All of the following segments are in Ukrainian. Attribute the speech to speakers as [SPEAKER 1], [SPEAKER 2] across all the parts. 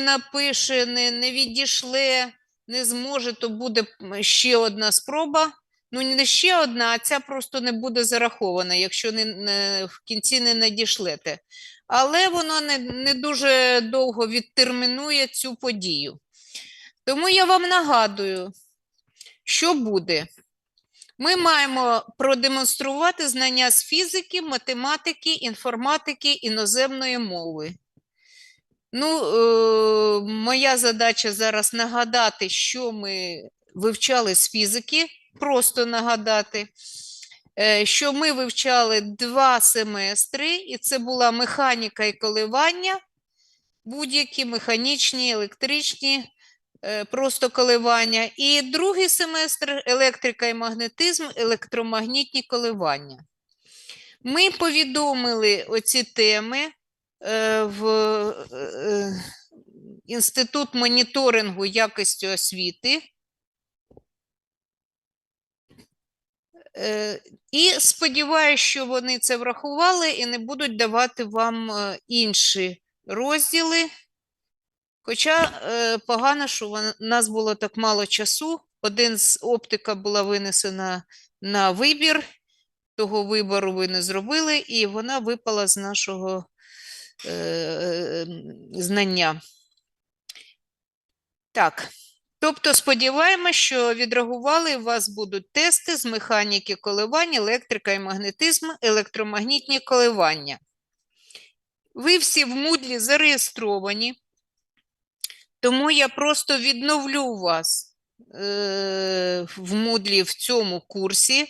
[SPEAKER 1] не напише, не, не відійшле, не зможе, то буде ще одна спроба. Ну, не ще одна, а ця просто не буде зарахована, якщо не, не, в кінці не надішлете. Але воно не, не дуже довго відтермінує цю подію. Тому я вам нагадую, що буде. Ми маємо продемонструвати знання з фізики, математики, інформатики, іноземної мови. Ну, е, моя задача зараз нагадати, що ми вивчали з фізики, просто нагадати, е, що ми вивчали два семестри, і це була механіка і коливання, будь-які механічні, електричні, е, просто коливання. І другий семестр електрика і магнетизм, електромагнітні коливання. Ми повідомили оці теми в е, Інститут моніторингу якості освіти. Е, І сподіваюся, що вони це врахували і не будуть давати вам е, інші розділи. Хоча е, погано, що у нас було так мало часу. Один з оптика була винесена на вибір, того вибору ви не зробили, і вона випала з нашого е, знання. Так. Тобто сподіваємось, що відреагували, у вас будуть тести з механіки коливань, електрика і магнетизм, електромагнітні коливання. Ви всі в Moodle зареєстровані, тому я просто відновлю вас е, в Moodle в цьому курсі,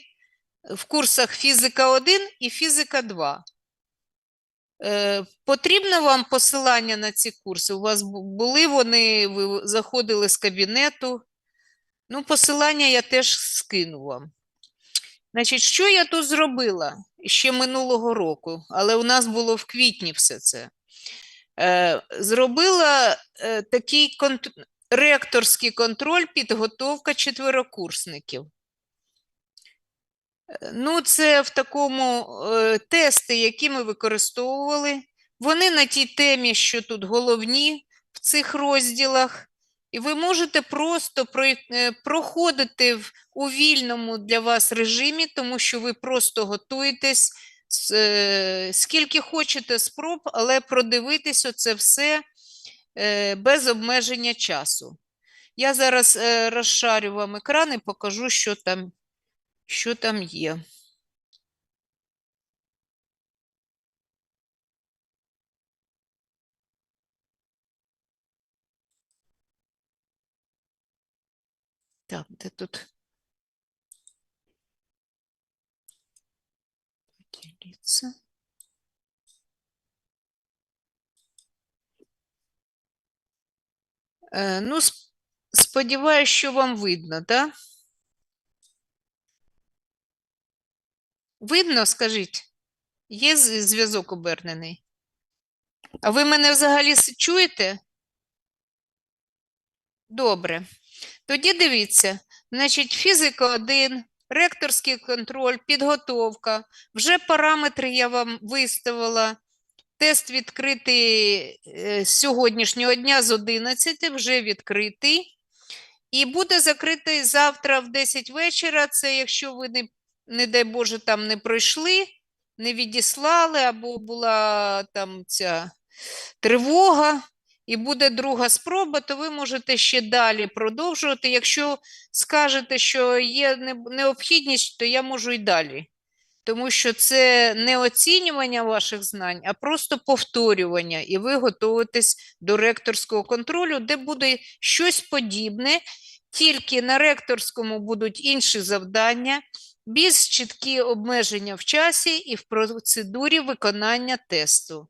[SPEAKER 1] в курсах фізика 1 і фізика 2. Е, Потрібно вам посилання на ці курси? У вас були вони, ви заходили з кабінету. Ну, посилання я теж скину вам. Значить, що я тут зробила ще минулого року, але у нас було в квітні все це. Е, Зробила е, такий ректорський контроль, підготовка четверокурсників. Ну, це в такому е, тести, які ми використовували. Вони на тій темі, що тут головні в цих розділах. І ви можете просто прой- е, проходити в, у вільному для вас режимі, тому що ви просто готуєтесь, е, скільки хочете спроб, але продивитись оце все е, без обмеження часу. Я зараз е, розшарю вам екран і покажу, що там, що там є. Так, де тут? Поделиться. Е, ну, сп- сподіваюсь, що вам видно, так? Видно, скажіть? Є зв'язок обернений? А ви мене взагалі чуєте? Добре. Тоді дивіться, значить, фізика 1, ректорський контроль, підготовка. Вже параметри я вам виставила. Тест відкритий е, з сьогоднішнього дня з 11, вже відкритий. І буде закритий завтра в 10 вечора. Це якщо ви не, не дай Боже, там не пройшли, не відіслали, або була там ця тривога, і буде друга спроба, то ви можете ще далі продовжувати. Якщо скажете, що є необхідність, то я можу і далі. Тому що це не оцінювання ваших знань, а просто повторювання, і ви готуєтесь до ректорського контролю, де буде щось подібне, тільки на ректорському будуть інші завдання, більш чіткі обмеження в часі і в процедурі виконання тесту.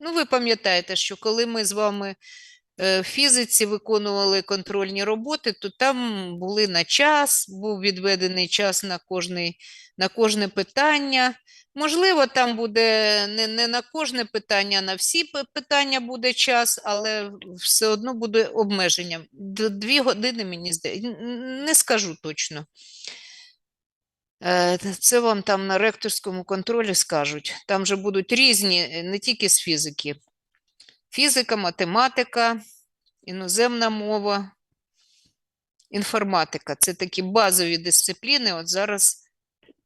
[SPEAKER 1] Ну, ви пам'ятаєте, що коли ми з вами е, в фізиці виконували контрольні роботи, то там були на час, був відведений час на кожний, на кожне питання. Можливо, там буде не, не на кожне питання, а на всі питання буде час, але все одно буде обмеження. Дві години, мені здається, не скажу точно. Це вам там на ректорському контролі скажуть. Там же будуть різні, е, не тільки з фізики. Фізика, математика, іноземна мова, інформатика. Це такі базові дисципліни. От зараз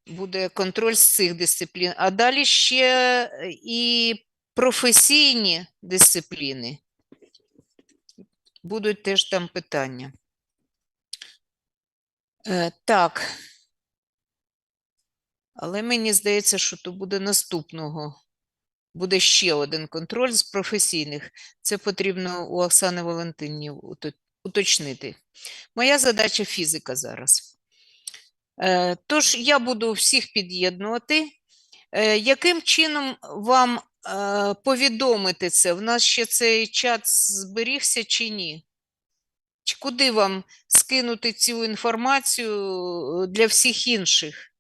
[SPEAKER 1] буде контроль з цих дисциплін. А далі ще е, і професійні дисципліни. Будуть теж там питання. Е, так. Але мені здається, що то буде наступного. Буде ще один контроль з професійних. Це потрібно у Оксани Валентинівни уточнити. Моя задача фізика зараз. Е, Тож я буду всіх під'єднувати. Е, Яким чином вам е, повідомити це? В нас ще цей чат зберігся чи ні? Куди вам скинути цю інформацію для всіх інших?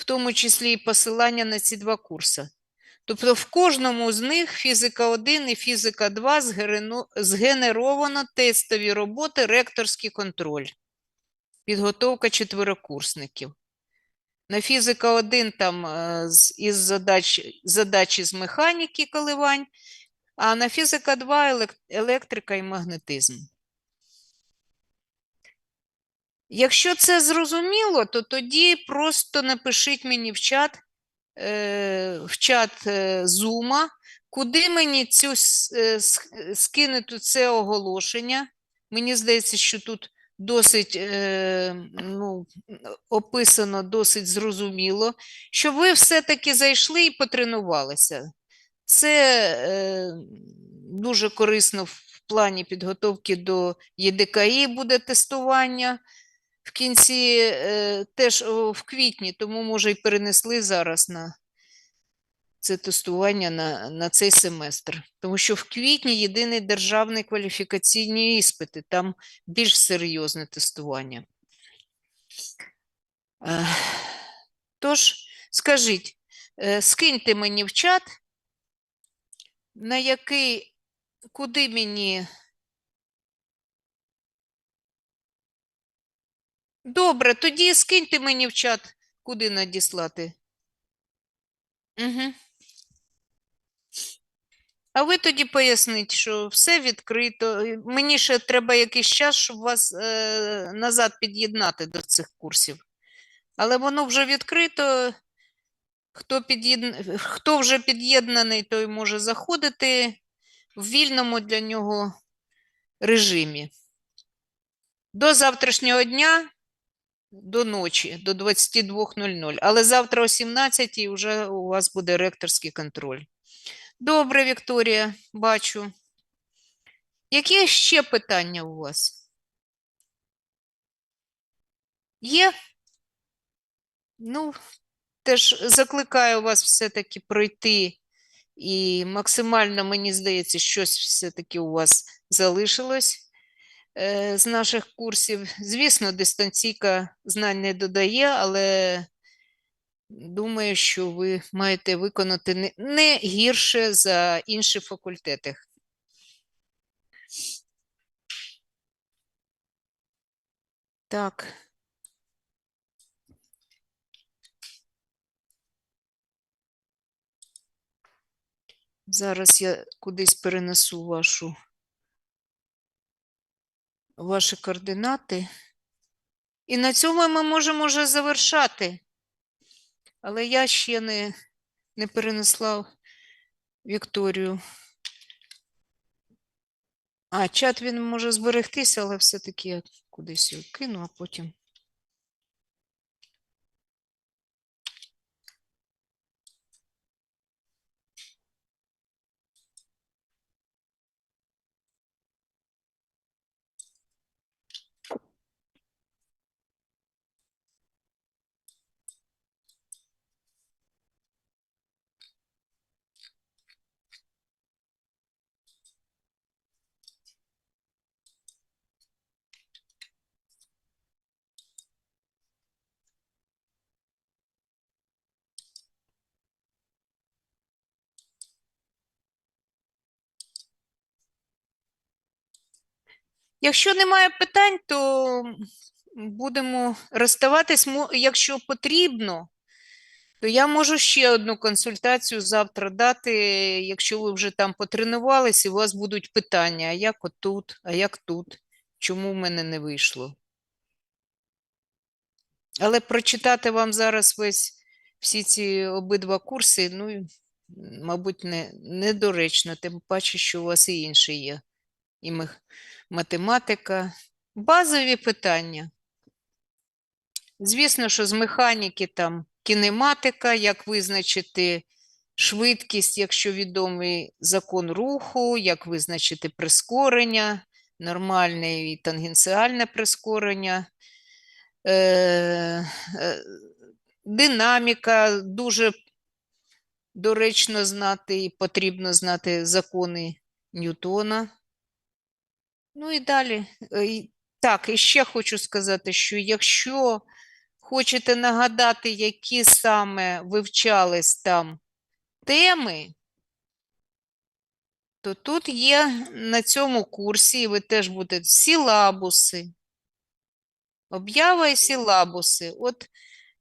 [SPEAKER 1] В тому числі і посилання на ці два курси. Тобто в кожному з них фізика 1 і фізика 2 згенеровано тестові роботи, ректорський контроль, підготовка четверокурсників. На фізика 1 там е, із задач, задачі з механіки коливань, а на фізика 2 електрика і магнетизм. Якщо це зрозуміло, то тоді просто напишіть мені в чат, е, в чат е, Zoom, куди мені цю е, скинути це оголошення. Мені здається, що тут досить ну, описано, досить зрозуміло, щоб ви все-таки зайшли і потренувалися. Це дуже корисно в плані підготовки до ЄДКІ буде тестування в кінці е, теж в квітні, тому може і перенесли зараз на це тестування на, на цей семестр. Тому що в квітні єдиний державний кваліфікаційні іспити, там більш серйозне тестування. Е, Тож, скажіть, е, скиньте мені в чат, на який, куди мені Добре, тоді скиньте мені в чат, куди надіслати. Угу. А ви тоді поясніть, що все відкрито. Мені ще треба якийсь час, щоб вас е, назад під'єднати до цих курсів. Але воно вже відкрито. Хто, під'єдн... Хто вже під'єднаний, той може заходити в вільному для нього режимі. До завтрашнього дня до ночі, до 22.00. Але завтра о 17.00 вже у вас буде ректорський контроль. Добре, Вікторія, бачу. Які ще питання у вас? Є? Ну, теж закликаю вас все-таки пройти. І максимально, мені здається, щось все-таки у вас залишилось з наших курсів. Звісно, дистанційка знань не додає, але думаю, що ви маєте виконати не, не гірше за інші факультети. Так. Зараз я кудись перенесу вашу, ваші координати. І на цьому ми можемо вже завершати. Але я ще не, не перенесла Вікторію. А, чат він може зберегтися, але все-таки я кудись його кину, а потім. Якщо немає питань, то будемо розставатись. Якщо потрібно, То я можу ще одну консультацію завтра дати, якщо ви вже там потренувались, і у вас будуть питання, а як отут, а як тут, чому в мене не вийшло. Але прочитати вам зараз весь всі ці обидва курси, ну, мабуть, не, недоречно, тим паче, що у вас і інші є. І мех- математика. Базові питання. Звісно, що з механіки там кінематика, як визначити швидкість, якщо відомий закон руху, як визначити прискорення, нормальне і тангенціальне прискорення. Е, е, динаміка дуже доречно знати і потрібно знати закони Ньютона. Ну і далі. Е, Так, і ще хочу сказати, що якщо хочете нагадати, які саме вивчались там теми, то тут є на цьому курсі, і ви теж будете сілабуси, об'ява і сілабуси. От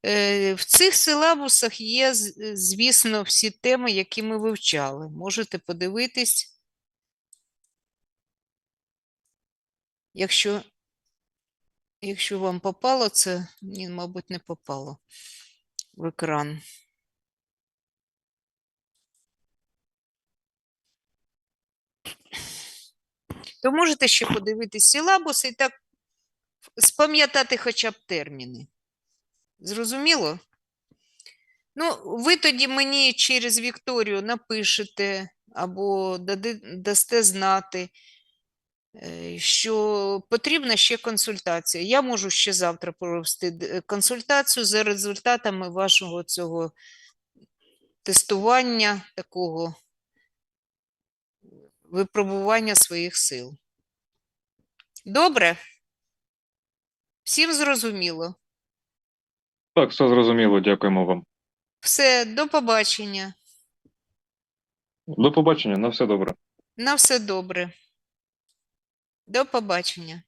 [SPEAKER 1] е, в цих силабусах є, звісно, всі теми, які ми вивчали. Можете подивитись. Якщо, якщо вам попало це, ні, мабуть, не попало в екран. То можете ще подивитись силабуси і так спам'ятати хоча б терміни. Зрозуміло? Ну, ви тоді мені через Вікторію напишете або дасте знати, що потрібна ще консультація. Я можу ще завтра провести консультацію за результатами вашого цього тестування, такого випробування своїх сил. Добре? Всім зрозуміло.
[SPEAKER 2] Так, все зрозуміло, дякуємо вам.
[SPEAKER 1] Все, до побачення.
[SPEAKER 2] До побачення, на все добре.
[SPEAKER 1] На все добре. До побачення.